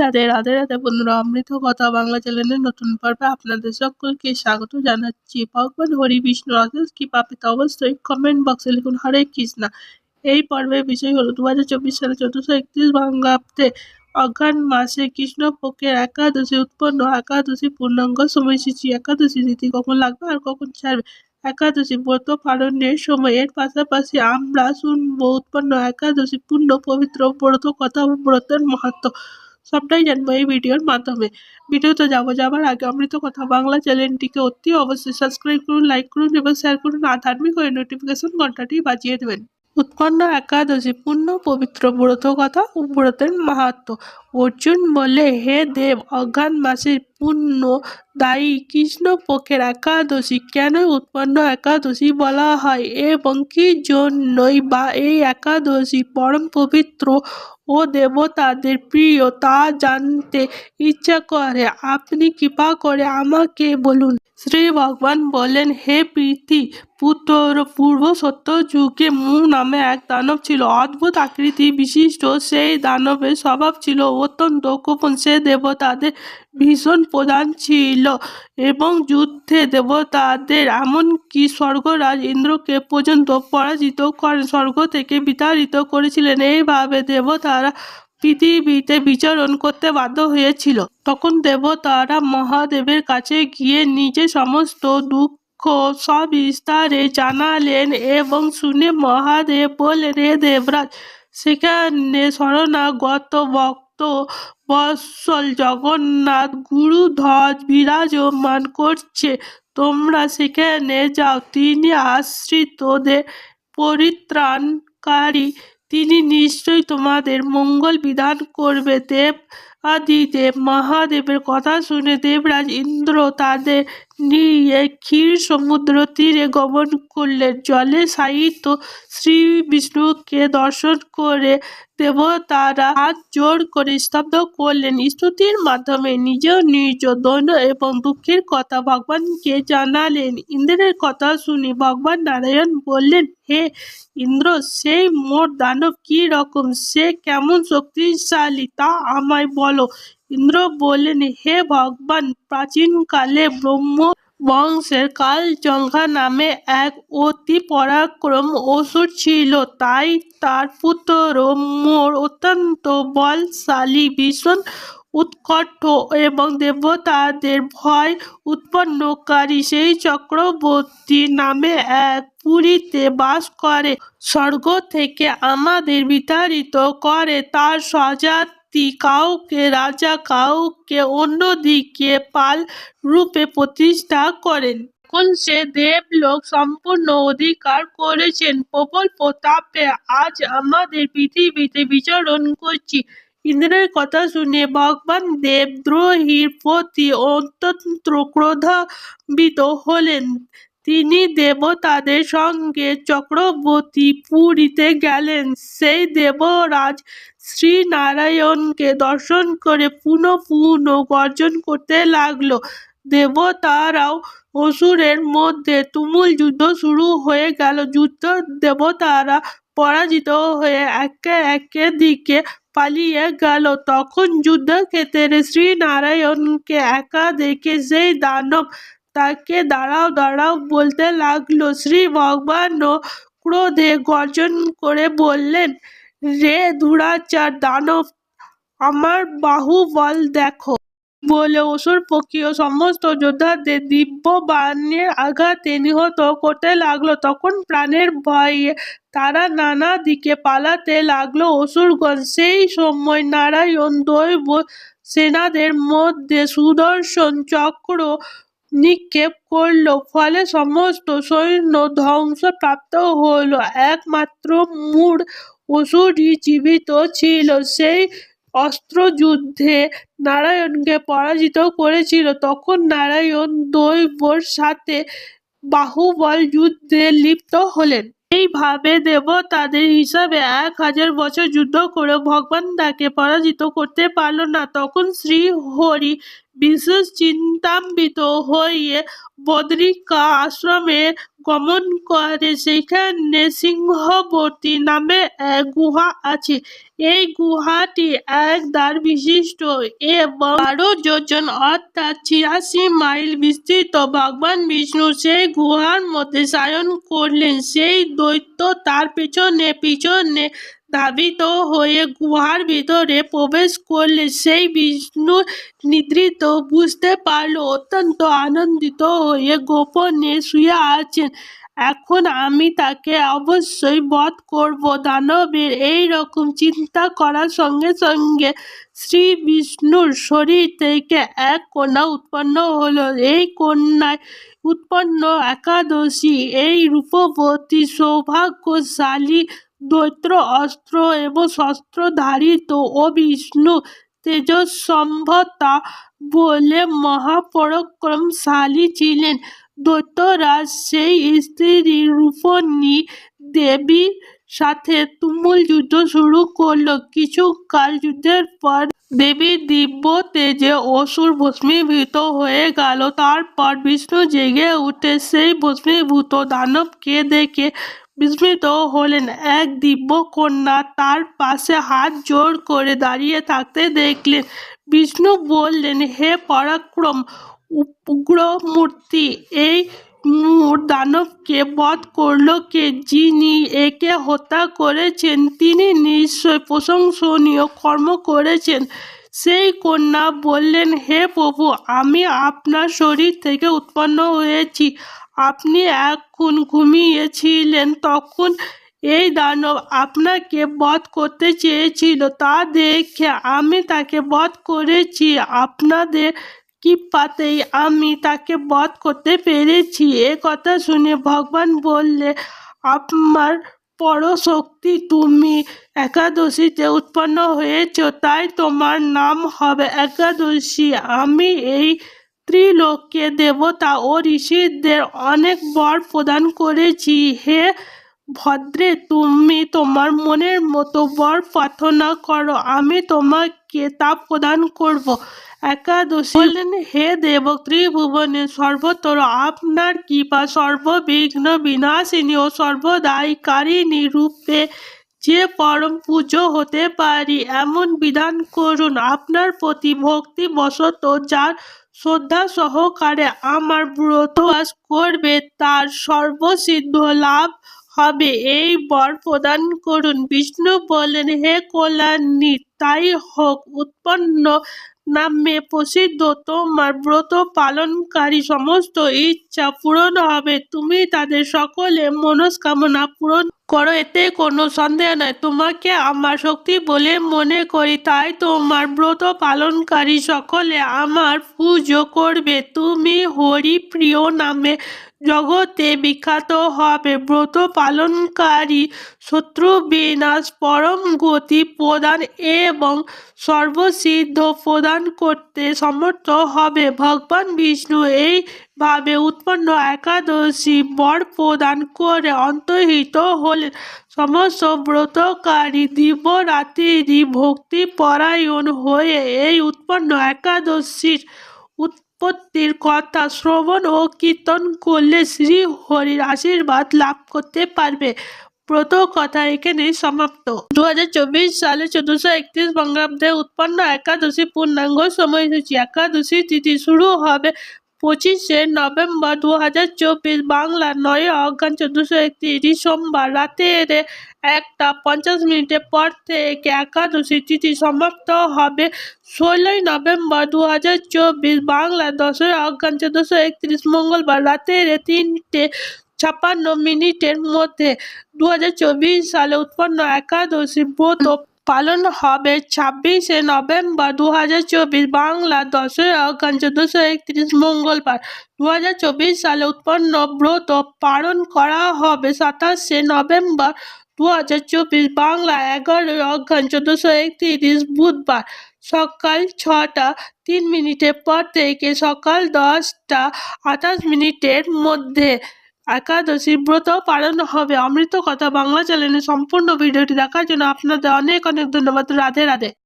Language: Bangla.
রাধে রাধে রাধে বন্ধুরা, অমৃত কথা বাংলা চ্যানেলের নতুন পর্বে আপনাদের সকলকে স্বাগত জানাচ্ছি। ভগবান হরি বিষ্ণু অশেষ কি পাপিত অবশ্যই কমেন্ট বক্সে লিখুন, হরে কৃষ্ণা। এই পর্বের বিষয় হলো দু হাজার চব্বিশ সালে চোদ্দশো একত্রিশ বঙ্গাব্দে অঘ্রাণ মাসে কৃষ্ণপক্ষের একাদশী উৎপন্ন, একাদশী পূর্ণাঙ্গ সময়সূচি, একাদশী তিথি কখন লাগবে আর কখন ছাড়বে? একাদশী ব্রত পালনের সময়, এর পাশাপাশি আমরা শুনব, উৎপন্ন একাদশী পূর্ণ পবিত্র ব্রত, কথা ব্রতের মাহাত্ম্য সবটাই জানব এই ভিডিওর মাধ্যমে। ভিডিওতে যাব যাবার আগে অমৃত কথা বাংলা চ্যানেলটিকে অতি অবশ্যই সাবস্ক্রাইব করুন লাইক করুন এবং শেয়ার করুন। আধার্মিক ধার্মিক হয়ে নোটিফিকেশন ঘন্টাটি বাজিয়ে দেবেন। উৎপন্ন একাদশী, পূর্ণ পবিত্র ব্রত কথা ব্রতের মাহাত্ম। অর্জুন বলে, হে দেব, অজ্ঞান মাসের পূর্ণ দায়ী কৃষ্ণপক্ষের একাদশী কেন উৎপন্ন একাদশী বলা হয়? এবং কি জন্যই বা এই একাদশী পরম পবিত্র ও দেবতাদের প্রিয় তা জানতে ইচ্ছা করে? আপনি কৃপা করে আমাকে বলুন। শ্রী ভগবান বলেন হে প্রীতি, পুত্র পূর্ব সত্য যুগে মু নামে এক দানব ছিল। অদ্ভুত আকৃতি বিশিষ্ট সেই দানবের স্বভাব ছিল অত্যন্ত গোপন। সে দেবতাদের ভীষণ প্রধান ছিল এবং যুদ্ধে দেবতাদের এমনকি স্বর্গরাজ ইন্দ্রকে পর্যন্ত পরাজিত করেন, স্বর্গ থেকে বিতাড়িত করেছিলেন। এইভাবে দেবতারা পৃথিবীতে বিচরণ করতে বাধ্য হয়েছিল। তখন দেবতারা মহাদেবের কাছে গিয়ে নিজে সমস্ত দুঃখ সবিস্তারে জানালেন এবং শুনে মহাদেব বললেন, হে দেবরাজ, সেখানে শরণাগত ভক্ত বৎসল জগন্নাথ গুরুধ্বজ বিরাজমান করছে। তোমরা সেখানে যাও। তিনি আশ্রিতদের পরিত্রাণকারী তিনি নিশ্চয়ই তোমাদের মঙ্গল বিধান করবে, দেব আদি দেব, মহাদেবের কথা শুনে দেবরাজ ইন্দ্র তাদের ক্ষীর সমুদ্র তীরে গমন করলেন। জলে সাহিত্য শ্রী বিষ্ণুকে দর্শন করে দেবতারা হাত জোর করে স্তব্ধ করলেন। স্তুতির মাধ্যমে নিজ নিজ দৈন এবং দুঃখের কথা ভগবানকে জানালেন। ইন্দ্রের কথা শুনে ভগবান নারায়ণ বললেন, হে ইন্দ্র সেই মোট দানব কি রকম? সে কেমন শক্তিশালী তা আমায় বলো। ইন্দ্র বললেন, হে ভগবান, প্রাচীনকালে ব্রহ্ম বংশের কালজঙ্ঘা নামে এক অতি পরাক্রম অসুর ছিল। তাই তার পুত্র মোর অত্যন্ত বলশালী, ভীষণ উৎকট এবং দেবতাদের ভয় উৎপন্নকারী, সেই চক্রবর্তী নামে এক পুরীতে বাস করে। স্বর্গ থেকে আমাদের বিতাড়িত করে। তার স্বজাতি কাউকে, রাজা কাউকে অন্যদিকে পাল রূপে প্রতিষ্ঠা করেন। এখন সে দেবলোক সম্পূর্ণ অধিকার করেছেন। প্রবল প্রতাপে আজ আমাদের পৃথিবীতে বিচরণ করছি। ইন্দ্রের কথা শুনে ভগবান দেবদ্রোহীর প্রতি অত্যন্ত ক্রোধান্বিত হলেন। তিনি দেবতাদের সঙ্গে চক্রবর্তী পুরীতে গেলেন। সেই দেবরাজ শ্রীনারায়ণকে দর্শন করে পুনঃ পুনঃ গর্জন করতে লাগল। দেবতারাও অসুরের মধ্যে তুমুল যুদ্ধ শুরু হয়ে গেল। যুদ্ধ দেবতারা পরাজিত হয়ে একে একে দিকে পালিয়ে গেল। তখন যুদ্ধক্ষেত্রে শ্রীনারায়ণকে একা দেখে সেই দানব তাকে দাঁড়াও দাঁড়াও বলতে লাগল। শ্রী ভগবানও ক্রোধে গর্জন করে বললেন, রে দুরাচার দানব, আমার বাহুবল দেখো। বলে অসুর পক্ষীয় সমস্ত যোদ্ধাদের দিব্য বাণের আঘাতে নিহত করতে লাগল। তখন প্রাণের ভয়ে তারা নানা দিকে পালাতে লাগল। অসুরগণ সেই সময় নারায়ণ দৈব সেনাদের মধ্যে সুদর্শন চক্র নিক্ষেপ করল। ফলে সমস্ত সৈন্য ধ্বংসপ্রাপ্ত হলো। একমাত্র মূর অসুরই জীবিত ছিল। সেই অস্ত্রযুদ্ধে নারায়ণকে পরাজিত করেছিল। তখন নারায়ণ দৈবর সাথে বাহুবল যুদ্ধে লিপ্ত হলেন। এইভাবে দেবতাদের হিসাবে এক হাজার বছর যুদ্ধ করে ভগবান তাকে পরাজিত করতে পারল না। তখন শ্রী হরি বিশেষ চিন্তাম্বিত হয়ে বদ্রিকা আশ্রমে গমন করে, সেখানে সিংহবতী নামে এক গুহা আছে। এই গুহাটি এক দ্বার বিশিষ্ট এবং বারো যোজন, অর্থাৎ ছিয়াশি মাইল বিস্তৃত। ভগবান বিষ্ণু সেই গুহার মধ্যে সায়ন করলেন, সেই দৈত্য তার পিছনে পিছনে ধাবিত হয়ে গুহার ভিতরে প্রবেশ করলে সেই বিষ্ণু নিদ্রিত বুঝতে পারল অত্যন্ত আনন্দিত হয়ে গোপনে শুয়ে আছেন এখন আমি তাকে অবশ্যই বধ করব। দানবের এই রকম চিন্তা করার সঙ্গে সঙ্গে শ্রী বিষ্ণুর শরীর থেকে এক কন্যা উৎপন্ন হলো। এই কন্যায় উৎপন্ন একাদশী, এই রূপবতী, সৌভাগ্যশালী দৈত্র অস্ত্র এবং শস্ত্র ধারিত ও বিষ্ণু তেজস্বম্ভতা বলে মহাপরাক্রমশালী ছিলেন। দৈত্যরাজ সেই স্ত্রী রূপণী দেবীর সাথে তুমুল যুদ্ধ শুরু করল। কিছুকাল যুদ্ধের পর দেবীর দিব্য তেজে অসুর ভস্মীভূত হয়ে গেল। তারপর বিষ্ণু জেগে উঠে সেই ভস্মীভূত দানবকে দেখে বিস্মিত হলেন। এক দিব্য কন্যা তার পাশে হাত জোড় করে দাঁড়িয়ে থাকতে দেখলেন। বিষ্ণু বললেন, হে পরাক্রম উগ্র মূর্তি এই দানবকে বধ করল কে? যিনি একে হত্যা করেছেন, তিনি নিশ্চয় প্রশংসনীয় কর্ম করেছেন। সেই কন্যা বললেন, হে প্রভু, আমি আপনার শরীর থেকে উৎপন্ন হয়েছি। আপনি এখন ঘুমিয়েছিলেন, তখন এই দানব আপনাকে বধ করতে চেয়েছিল। তা দেখে আমি তাকে বধ করেছি। আপনাদের কৃপাতেই আমি তাকে বধ করতে পেরেছি। এ কথা শুনে ভগবান বললে, আমার পরশক্তি তুমি একাদশীতে উৎপন্ন হয়েছ, তাই তোমার নাম হবে একাদশী। আমি এই ত্রিলোকে দেবতা ও ঋষিদের অনেক বর প্রদান করেছি। হে ভদ্রে, তুমি তোমার মনের মতো বর প্রার্থনা করো। আমি তোমাকে তা প্রদান করব। একাদশী বললেন হে দেব ত্রিভুবনে সর্বতর আপনার কৃপা সর্ববিঘ্ন বিনাশিনী ও সর্বদায়কারিণী রূপে যে পরম পুজো হতে পারি এমন বিধান করুন। আপনার প্রতি ভক্তি বশত যার শ্রদ্ধা সহকারে আমার ব্রত বাস করবে তার সর্বসিদ্ধ লাভ হবে। এই বর প্রদান করুন। বিষ্ণু বললেন হে কল্যাণী তাই হোক, উৎপন্ন নামে প্রসিদ্ধ তোমার ব্রত পালনকারী সমস্ত ইচ্ছা পূরণ হবে। তুমি তাদের সকলে মনস্কামনা পূরণ করো, এতে কোনো সন্দেহ নয় তোমাকে আমার শক্তি বলে মনে করি, তাই তোমার ব্রত পালনকারী সকলে আমার পুজো করবে। তুমি হরি প্রিয় নামে জগতে বিখ্যাত হবে। ব্রত পালনকারী শত্রু বিনাশ পরম গতি প্রদান এবং সর্বসিদ্ধ প্রদান করতে সমর্থ হবে। ভগবান বিষ্ণু এইভাবে উৎপন্ন একাদশী বর প্রদান করে অন্তর্হিত হলেন। সমস্ত ব্রতকারী দিব্যরাত্রি ভক্তি পরায়ণ হয়ে এই উৎপন্ন একাদশীর উৎপত্তির কথা শ্রবণ ও কীর্তন করলে শ্রী হরির আশীর্বাদ লাভ করতে পারবে। প্রথম কথা এখানে সমাপ্ত। দু হাজার চব্বিশ সালে চোদ্দশো একত্রিশ বঙ্গাব্দে উৎপন্ন একাদশী পূর্ণাঙ্গ সময়সূচি। একাদশী তিথি শুরু হবে পঁচিশে নভেম্বর দু হাজার চব্বিশ বাংলা নয় অজ্ঞান চোদ্দশো একত্রিশ সোমবার রাতের একটা পঞ্চাশ মিনিটের পর থেকে একাদশী তিথি সমাপ্ত হবে। ষোলোই নভেম্বর দু হাজার চব্বিশ বাংলা দশই অজ্ঞান চোদ্দশো একত্রিশ মঙ্গলবার রাতের তিনটে ছাপ্পান্ন মিনিটের মধ্যে দু হাজার চব্বিশ সালে উৎপন্ন একাদশী ব্রত পালন হবে ছাব্বিশে নভেম্বর দু হাজার চব্বিশ বাংলা দশই অজ্ঞান চোদ্দশো একত্রিশ মঙ্গলবার। দু হাজার চব্বিশ সালে উৎপন্ন ব্রত পালন করা হবে সাতাশে নভেম্বর দু হাজার চব্বিশ বাংলা এগারোই অজ্ঞান চোদ্দশো একত্রিশ বুধবার। সকাল ছটা তিন মিনিটের পর থেকে সকাল দশটা আঠাশ মিনিটের মধ্যে একাদশী ব্রত পালন হবে অমৃত কথা বাংলা চ্যানেলে সম্পূর্ণ ভিডিওটি দেখার জন্য আপনাদের অনেক অনেক ধন্যবাদ রাধে রাধে